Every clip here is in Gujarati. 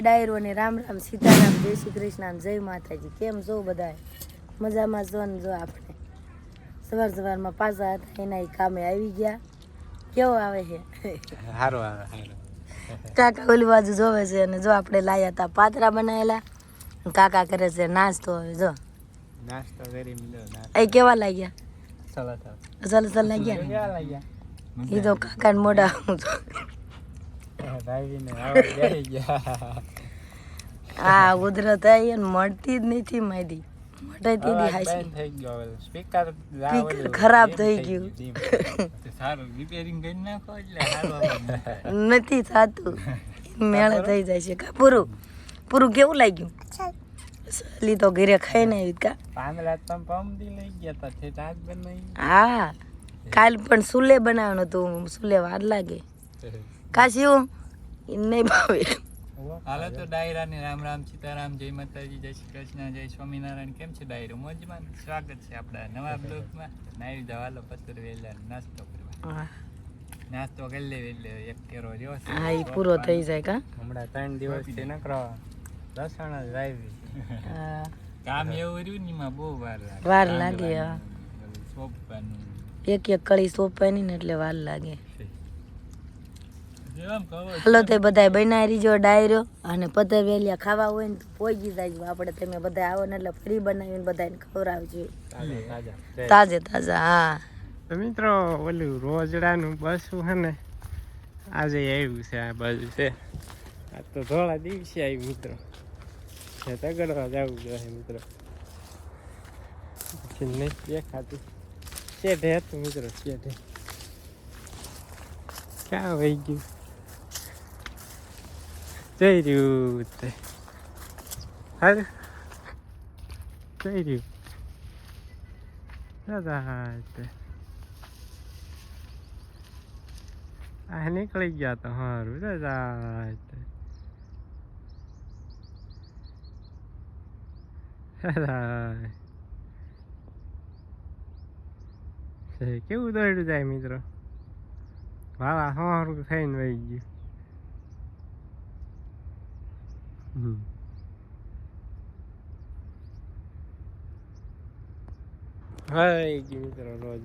ડાયરો ને રામ રામ સીતારામ જય શ્રી કૃષ્ણ જય માતાજી. કેમ જો બધા મજામાં જો ને જો આપણે? સવાર સવારમાં પાછા હતા એના કામે આવી ગયા. કેવો આવે છે? સારું આવે કાકા ઓલી બાજુ જોવે છે અને જો આપણે લાયા હતા પાતરા બનાવેલા કાકા કરે છે નાસ્તો હવે જો. નાસ્તો કરી એ કેવા લાગ્યા? લાગ્યા કેવા લાગ્યા? એ તો કાકા મોઢા હું તો ભાઈને આવા બેસી ગયા આ ઉધરત આવી ને મળતી જ નથી મારી. મળે તે દી હાસી થઈ ગયો સ્પીકર ખરાબ થઈ ગયું. સારું રિપેરિંગ કરી નાખો એટલે નથી થતું. મેળ થઈ જાય છે. કા પૂરું? પૂરું કેવું લાગ્યું? સલી તો ઘરે ખાઈને આવી કા? પાંદડા તમે પમદી લઈ ગયા તા છે આજ બનાવી. હા કાલ પણ સુલે બનાવવાનું હતું. સુલે વાર લાગે. કાશી નહીં ભાવે. હાલો તો ડાયરા ને રામ રામ સીતારામ જય માતાજી જય શ્રી કૃષ્ણ જય સ્વામિનારાયણ. કેમ છે ડાયરો? મોજમાં સ્વાગત છે આપણા નવા બ્લોગમાં. નાઈ જાવ હાલો પથ્થર વેલા નાસ્તો કરવા. નાસ્તો કરી લે એટલે એક કેરો રહ્યો છે. હા એ પૂરો થઈ જાય કા? હમણાં ત્રણ દિવસથી નકરો લસણ જ હા. કામ એવું રહ્યું ને એમાં બહુ વાર લાગે. વાર લાગે, હા. રાંધવાનું, એક એક કળી સોંપવાની ને એટલે વાર લાગે. હલો તે બધાય બનાવી રીજો ડાયરો અને પતે વેલિયા ખાવા હોય ને પહોંચી જાય આપણે તમે બધા આવો ને એટલે ફ્રી બનાવીને બધાને ખવડાવજો. તાજે તાજા. હા. મિત્રો ઓલું રોજડાનું બસું હે ને આજે આવ્યું છે આ બાજુ છે. આ તો ધોળા દિવસે આવ્યું મિત્રો. એ તગડવા જવું જોઈએ મિત્રો. નહીં દેખાતું. શેઠે હતું મિત્રો શેઠે ક્યાં વહી ગયું? જઈ રહ્યું હારે જઈ રહ્યું દાદા આ નીકળી ગયા તો હારું દાદા કેવું દોડ્યું જાય મિત્રો વાવા સારું થઈને વહી ગયું હાય મિત્રો, રોજ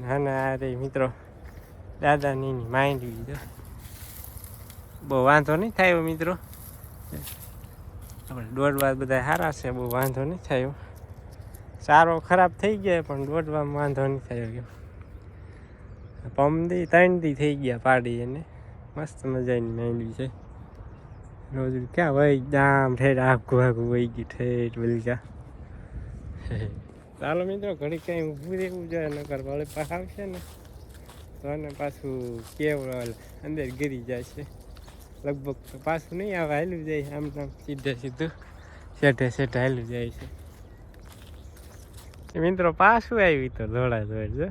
ના ના અરે મિત્રો, દાદાની માંડવી તો બહુ વાંધો નહીં થાય મિત્રો. આપણે દોડવા બધા સારા છે, બહુ વાંધો નહીં થયો સારો ખરાબ થઈ ગયા, પણ દોડવામાં વાંધો નહીં થયો ગયો પમદી ત્રણ દી થઈ ગયા પાડી એને. મસ્ત મજાની માંડવી છે. રોજ ક્યાં ભાઈ? દામ ઠેઠ આખું આખું વહી ગયું ઠેઠ વલગા ચાલો મિત્રો ઘડી કઈ ઊભું રહેવું જોઈએ, નકર વળી પાછા આવશે ને, તો એને પાછું કેવળ અંદર ગીરી જાય છે લગભગ તો પાછું નહીં આવે, હાલ્યું જાય આમ આમ સીધે સીધું. સેઠે સેઠે હાલું જાય છે. મિત્રો, પાછું આવ્યું તો દોડા દોડ જો.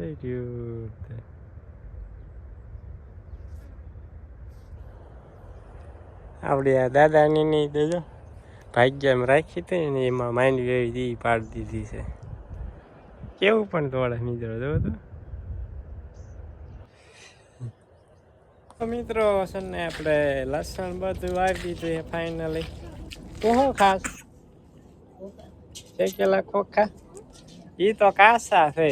થઈ ગયું. આપણે આ દાદાની ની દેજો ભાગ્યમાં રાખી હતી ને એમાં માંડવી એવી દી પાડી દીધી છે કેવું પણ દોડે મિત્રો જો તો મિત્રો ને આપણે લસણ બધું વાવી દીધું છે ફાઇનલી તું શું ખાસ શેકેલા ખોખા એ તો કાસા છે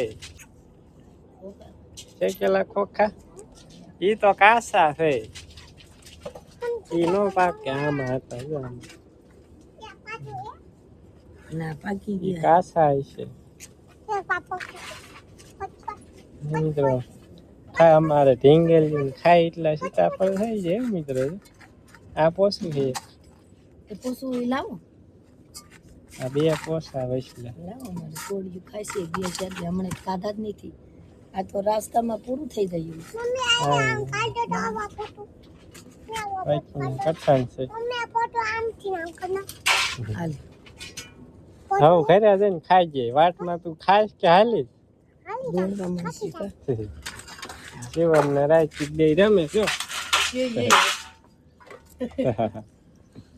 શેકેલા ખોખા ઈ તો કાસા છે ઈ નો પાકે આમાં હતા જો. ના પાકી ગયા કાસા છે મિત્રો ખાય અમારે ઢીંગેલી ખાય એટલા સીતાફળ થઈ જાય હો મિત્રો આ પોસું છે એ પોસું લાવો આ બે પોસા વસલા લાવો મારે તોડ્યું ખાશે બે ચાર હમણાં ખાધા જ નથી આ તો રાસ્તામાં પૂરું થઈ ગયું. છે. હવે ઘરે જઈને ખાઈ જાય વાટમાં તું ખાઈશ કે હાલી જીવન ને રાચી બે રમે જો.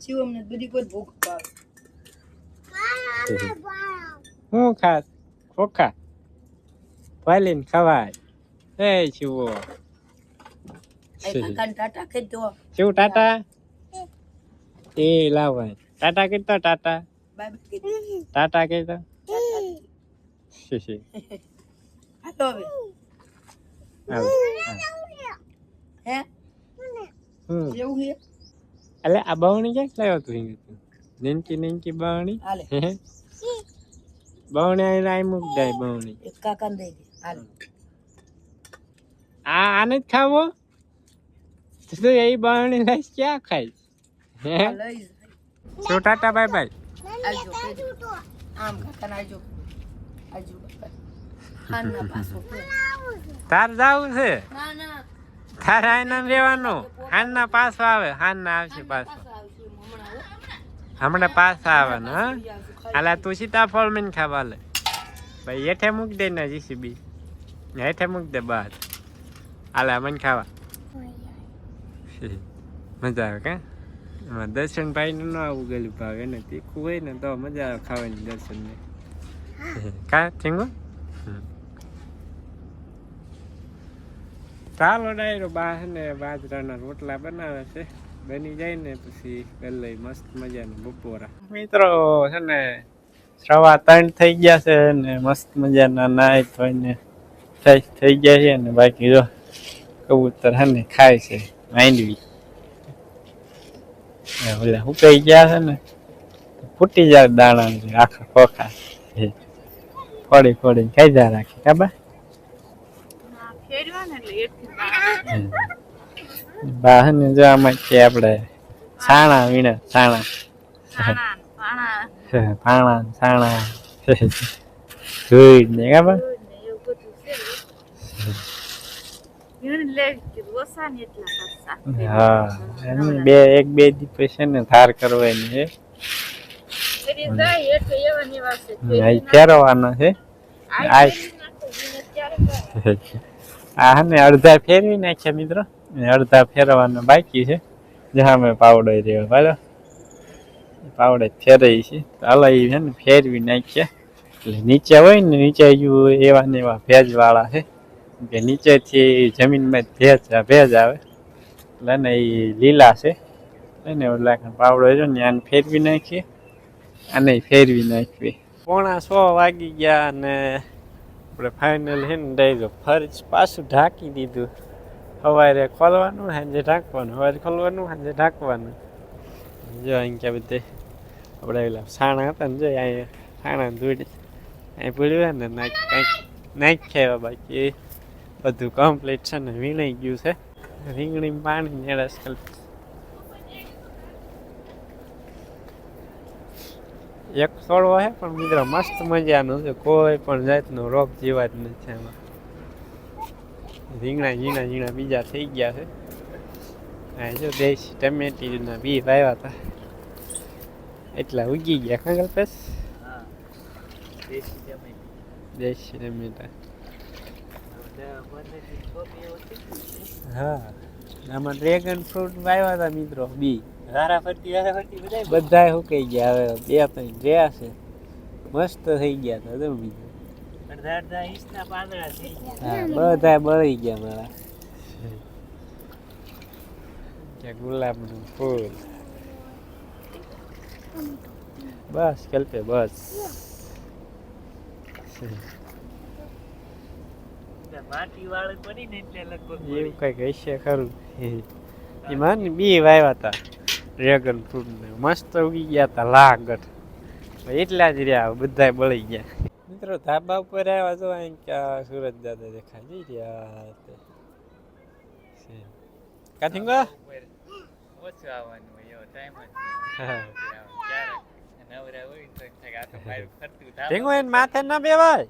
શિવ ને બધી કોઈ ભૂખ પાવે હું ખાસ ખોખા? વાલીને ખવાય એ કાકાને ટાટા કહી દો શું ટાટા એ લાવાય ટાટા કીધો ટાટા બાય બાય કીધું. ટાટા કીધો હાલો. હે એટલે આ બવણી ક્યાંક લાવ્યો તું તું? નેનકી નેનકી બવણી? બવણી લાઈ મૂક જાય બવણી. દઈ આ આને જ ખાવો તું એ બવણી લઈશ ક્યાં ખાઈશ? હે? લઈ ટાટા બાય બાય. આવજો. આમ આવજો આવજો. તાર જાવું છે? તારે આઈના રહેવાનું. હાનના પાછો આવે હાનના આવશે પાછો. હમણાં પાછા આવવાનું હા. હાલા તું સીતાફળ મીન ખાવા લે. ભાઈ એઠે મૂકી દે ને જીસીબી. હેઠે મૂક દે બહાર હાલા મને ખાવા મજા આવે કા એમાં દર્શનભાઈ નું આવું ગયેલું ભાવે ને તીખું હોય ને તો મજા આવે ખાવાની દર્શન ને કા ચીંગુ ચાલો ડાયરો બા ને બાજરાના રોટલા બનાવે છે બની જાય ને પછી કરી મસ્ત મજાનું બપોરા મિત્રો છે ને સવા ત્રણ થઈ ગયા છે ને મસ્ત મજાના નાય ધોઈને ફ્રેશ થઈ ગયા છે ને બાકી જો કબૂતર ને ખાય છે માંડવી. ઓલા હુકાઈ ગયા છે ને ફૂટી જાય દાણા આખા ખોખા. હે. ફોડી ફોડી ખાઈ જા રાખી કાબા બા? ને જો આમાં છે આપણે છાણા વીણા છાણા. પાણા છાણા. ધોઈ ને કાબા હા બે એક બે દિવસ છે ને ધાર કરવાની છે. ફેરવાનો છે. આ ને અડધા ફેરવી નાખ્યા મિત્રો. ને અડધા ફેરવાના બાકી છે. જ્યાં અમે પાવડો રહ્યો બરાબર? પાવડે ફેરવી છે. તો એ છે ને ફેરવી નાખ્યા. એટલે નીચે હોય ને, નીચે એવા ને એવા ભેજ વાળા છે. કે નીચેથી જમીનમાં ભેજ ભેજ આવે. એટલે ને એ લીલા છે. એને ઓલા પાવડો છે ને, આને ફેરવી નાખીએ. આને ફેરવી નાખીએ. પોણા સો વાગી ગયા અને આપણે ફાઇનલ હે ને, ડાયરો ફરજ પાછું ઢાંકી દીધું. સવારે ખોલવાનું, સાંજે ઢાંકવાનું. સવારે ખોલવાનું, સાંજે ઢાંકવાનું. જો અહીં ક્યાં બધે આપણે પેલા સાણા હતા ને, જો અહીંયા સાણા ધૂળ અહીં પડ્યું ને? નાખ કંઈક નાખ ખાવા બાકી. બધું કમ્પ્લીટ છે ને, વીણાઈ ગયું છે. રીંગણી, પાણી નેળસ એક છોડવો છે પણ મિત્રો મસ્ત મજાનું છે. કોઈ પણ જાતનો રોગ જેવા જ નથી એમાં. રીંગણા, ઝીણા ઝીણા બીજા થઈ ગયા છે. આ જો દેશી ટમેટીના બી વાવ્યા હતા. એટલા ઉગી ગયા કાંગલ હા દેશી ટમેટા હા આમાં ડ્રેગન ફ્રૂટ વાવ્યા હતા મિત્રો બી. હારા ફરતી હારા ફરતી બધા બધા સુકાઈ ગયા હવે બે ત્રણ રહ્યા છે. મસ્ત થઈ ગયા હતા તમે બીજું. અડધા અડધા ઇંચના પાંદડા થઈ ગયા હા બધા બળી ગયા મારા. કે ગુલાબનું ફૂલ. બસ કલ્પે બસ. માટી વાળી પડી ને એટલે લગભગ એવું કંઈક હશે ખરું. એમાં ને બી વાવ્યા હતા ડ્રેગન ફ્રૂટ ને. મસ્ત ઉગી ગયા હતા લાગટ એટલા જ રહ્યા બધા બળી ગયા. મિત્રો ધાબા ઉપર આવ્યા તો અહીં ક્યાં સુરત દાદા દેખાય. જઈ રહ્યા. કાથિંગો ઓછું આવવાનું ટાઈમ જ નવરા હોય તો મારું ઢીંગો એને માથે ના બેવાય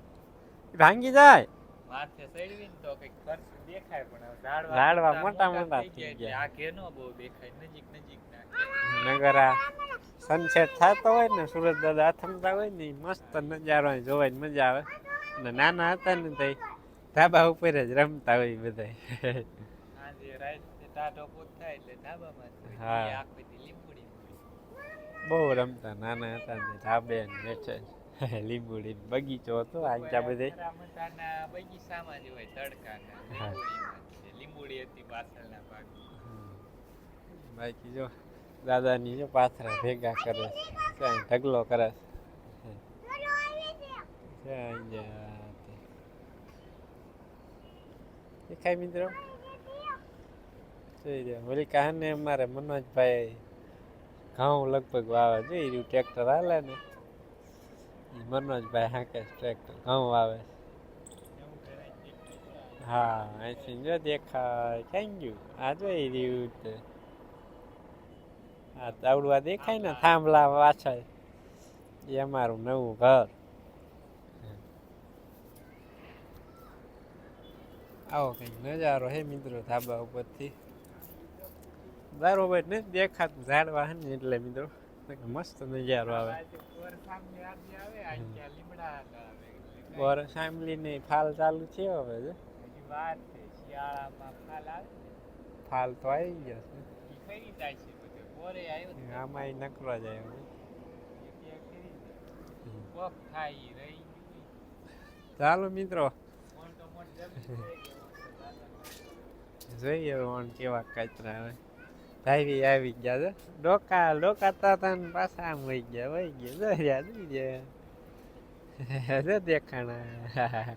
ભાંગી જાય માથે ચડવીને તો કઈ ફરતું દેખાય પણ ઝાડવા ઝાડવા મોટા મોટા થઈ ગયા. આ કેનો બહુ દેખાય નજીક નજીક ના નગર સનસેટ થતો હોય ને સુરત દાદા આથમતા હોય ને મસ્ત નજારો જોવાની મજા આવે ને નાના હતા ને તે ધાબા ઉપર જ રમતા હોય બધા આજે રાત ટાટો પોત થાય એટલે ધાબામાં જ હા. આખો. બહુ રમતા નાના હતા ને ધાબે ને હેઠે લીંબુડી બગીચો હતો આંચા બધે. બગીચામાં જ હોય તડકા. લીંબોડી હતી પાછળના બાકી જો દાદાની જો પાથરા ભેગા કરે છે. ઢગલો કરે છે. દેખાય મિત્રો? જોઈ રહ્યા હોલિકા કહાને અમારે મનોજભાઈ ઘઉં લગભગ વાવે. જોઈ રહ્યું ટ્રેક્ટર હાલે ને, ઈ મનોજભાઈ હાંકે છે ટ્રેક્ટર ઘઉં વાવે હા, અહીંથી જો દેખાય. થેન્ક ગયું આ જોઈ રહ્યું છે. આ તાવડવા દેખાય ને, થાંભલા પાછળ. એ અમારું નવું ઘર. આવો કંઈક નજારો હે મિત્રો ધાબા ઉપરથી. બરોબર ને? દેખાતું ઝાડવા વાહન એટલે મિત્રો. મસ્ત નજારો આવે. બોર. બોર સાંભળીને ફાલ ચાલુ છે હવે જો. છે ફાલ તો આવી ગયા છે. આવ્યો આમાં નકરો રહી ગયું ચાલો મિત્રો. જોઈએ કેવા કચરા આવે ભાઈ આવી ગયા છે ડોકા ડોકા તા તા ને પાછા આમ વહી ગયા વહી ગયા જો રહ્યા જોઈ ગયા જો દેખાણા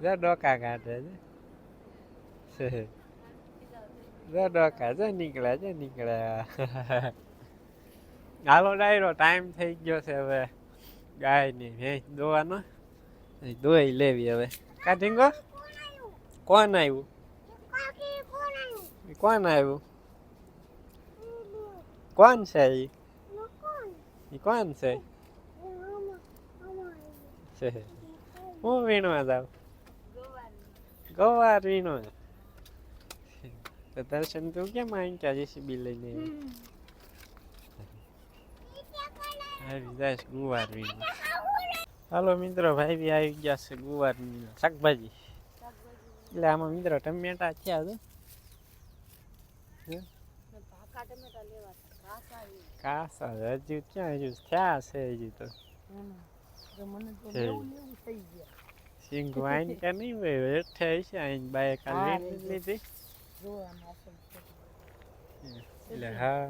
જો ડોકા કાઢે છે જો ડોકા જો નીકળ્યા જો નીકળ્યા હાલો ડાયરો ટાઈમ થઈ ગયો છે હવે ગાયની ભેંસ દોવાનો દોઈ લેવી હવે કાઢીંગો કોણ આવ્યું ઈ કોણ આવ્યું? કોણ છે ઈ? કોણ? છે? હું વીણવા જાઉં? ગવાર વીણો તો દર્શન તું કેમ અહીં ક્યાં જેસીબી લઈને? આવી જાય ગુવાર વીણવા. હાલો મિત્રો ભાઈ બી આવી ગયા છે ગુવાર શાકભાજી. એટલે આમાં મિત્રો ટમેટા થયા છે. કાસા હજુ ક્યાં હજુ થયા છે તો. સિંગ વાઈન કે નહીં અહીં લીધી છે. એટલે હા.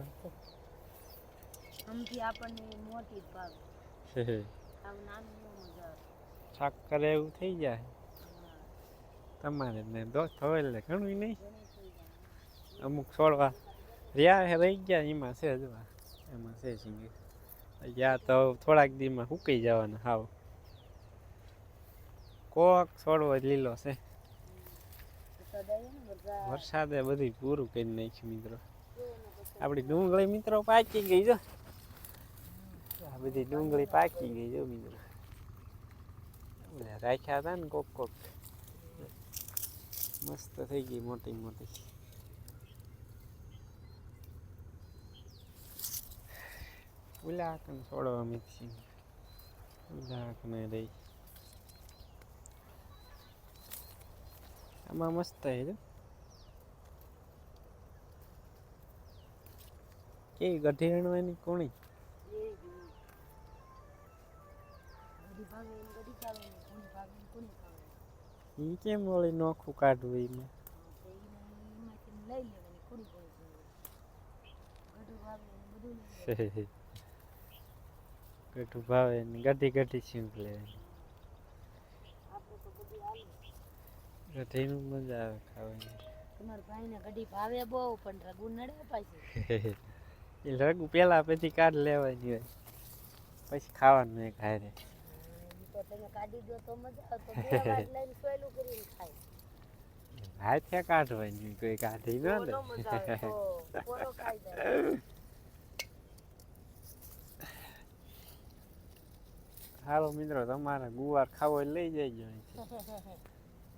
આમથી આપણને મોટી જ આમ નાનું મજા શાક કરે એવું થઈ જાય. તમારે ને દોસ્ત હોય એટલે ઘણું નહીં. અમુક છોડવા. રહ્યા રહી ગયા, એમાં છે જ વા. એમાં છે સિંગી યા તો થોડાક દીમાં સુકાઈ જવાના, હાવ. કોક છોડવો લીલો છે. વરસાદે બધું પૂરું કરી નાખ્યું, મિત્રો. આપણી ડુંગળી, મિત્રો, પાકી ગઈ જો. આ બધી ડુંગળી પાકી ગઈ જો, મિત્રો. રાખ્યા હતા ને કોક કોક. મસ્ત થઈ ગઈ મોટી મોટી. ઓલા કન છોડવા મિક્સિંગ ઓલા કને રહી આમાં મસ્ત છે કે ગઢી હણવાની કોણી એ એને એને કેમ વળી નોખું કાઢવું એમાં લઈ લેવાની એને બધું લઈ ભાવે ને ગઢી ગધી બધું હાલે ગઢીનું મજા આવે ખાવાની. તમારા ભાઈને ગડી ભાવે બહુ પણ રઘુ નડે પાછી. એ રગુ પેલા પછી કાઢ લેવાની હોય. પછી ખાવાનું એક હારે તો તમે કાઢી દો તો મજા આવે. તો બે વાર લઈને સોયલું કરીને ખાય. હાથે કાઢવાની કોઈ કાઢી તો ન મજા આવે. તો પોરો ખાઈ જાય. હાલો મિત્રો તમારે ગુવાર ખાવો લઈ જજો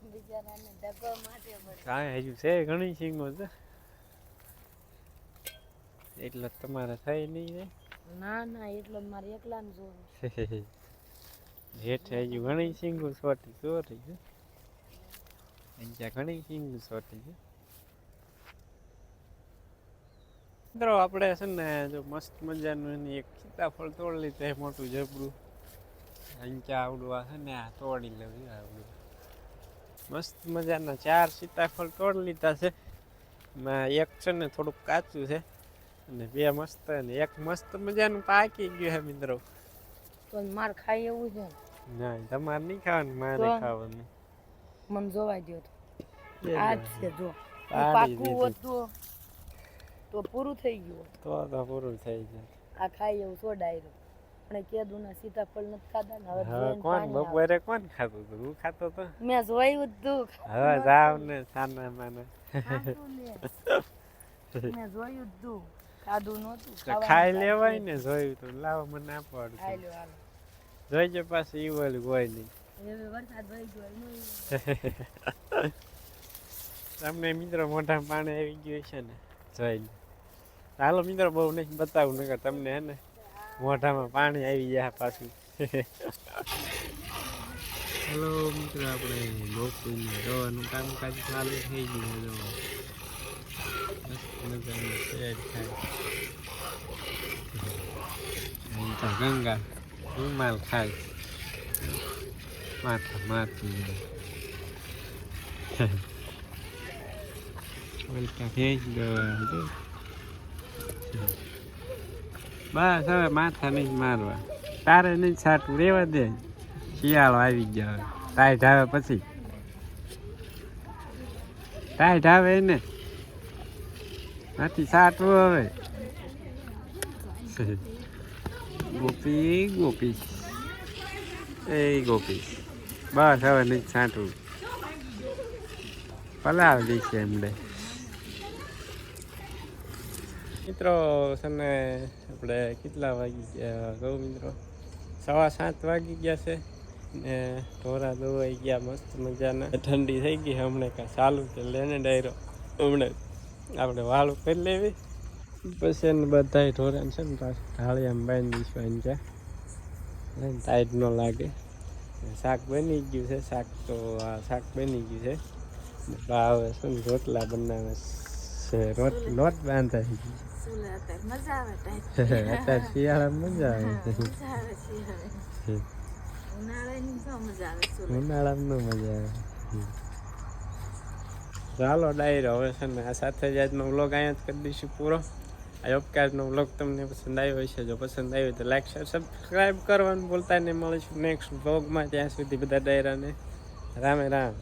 બધું કાંઈ હજુ છે ઘણી સિંગો છે એટલે તમારે થઈ નહીં ને? ના ના એટલો મારે એકલા ને જોવું હેઠે હજુ ઘણી સિંગો સોટી સોટી છે. અહીંયા ઘણી સિંગો સોટી છે. મિત્રો આપણે છે ને જો મસ્ત મજાનું એની એક સીતાફળ તોડી લીધું મોટું જબરું. અંચા આવડું આ છે ને આ તોડી લેવું આવડું મસ્ત મજાના ચાર સીતાફળ તોડી લીધા છે. એમાં એક છે ને થોડુંક કાચું છે અને બે મસ્ત ને એક મસ્ત મજાનું પાકી ગયું છે મિત્રો. તો માર ખાય એવું છે ના? તમારે નહીં ખાવાનું મારે ખાવાનું. મને જોવાય દો તો. આ છે જો. પાકું હતું તો તો પૂરું થઈ ગયું. તો તો પૂરું થઈ જાય આ ખાઈ એવું છો ડાયરો પણ કેદું ના સીતાફળ નથી ખાધા ને હવે કોણ બપોરે કોણ ખાતું હતું? હું ખાતો તો? મેં જોયું જ તું. હવે જાવ ને સાના માના. મેં જોયું જ ખાધું નહોતું. ખાઈ લેવાય ને જોયું તો. લાવો મને આપો જોઈજો પાછું ઈ ઓલું હોય નહીં. તમને મિત્રો મોઢા પાણી આવી ગયું છે ને? જોઈ લો. હાલો મિત્રો બહુ નહીં બતાવું નગર તમને હે ને? મોઢામાં પાણી આવી જાય પાછું. હેલો મિત્રો, આપણે ગોકુળને કામ કામકાજ ચાલુ થઈ ગયું જો. થાય. તો ગંગા રૂમાલ ખાય. માથા માથું ઓલકા ભેંસ દોવા જો. બસ હવે માથા નહીં મારવા. તારે નહીં છાટું રેવા દે. શિયાળો આવી ગયો. ટાઈટ આવે પછી. ટાઈટ આવે ને નથી છાટવું હવે. ગોપી ગોપી. એ ગોપી. બસ હવે નહીં છાંટવું. પલાવી દઈશ એમને. મિત્રો છે ને આપણે કેટલા વાગી ગયા? ગૌ મિત્રો, સવા સાત વાગી ગયા છે ને ઢોરા દોવાઈ ગયા, મસ્ત મજાના. ઠંડી થઈ ગઈ હમણાં કાંઈ ચાલુ કે લેને ડાયરો. હમણાં આપણે વાળું કરી લેવી. પછી એને બધા ઢોરાને છે ને પાછું ઢાળી આમ બાંધી દઈશું એમ ત્યાં ટાઈટ ન લાગે. શાક બની ગયું છે, શાક તો આ શાક બની ગયું છે. ભાવે શું રોટલા બનાવે છે, રોટ લોટ અત્યારે શિયાળામાં મજા આવે. ઉનાળામાં મજા આવે. ચાલો ડાયરો. હવે છે ને આ સાથે જ આજનો વ્લોગ અહીંયા જ કરી દઈશું પૂરો. આ ઉપકારનો વ્લોગ તમને પસંદ આવ્યો હશે જો પસંદ આવ્યો તો લાઈક શેર સબસ્ક્રાઈબ કરવાનું ભૂલતા નહીં. મળીશું નેક્સ્ટ વ્લોગમાં ત્યાં સુધી બધા ડાયરાને રામે રામ.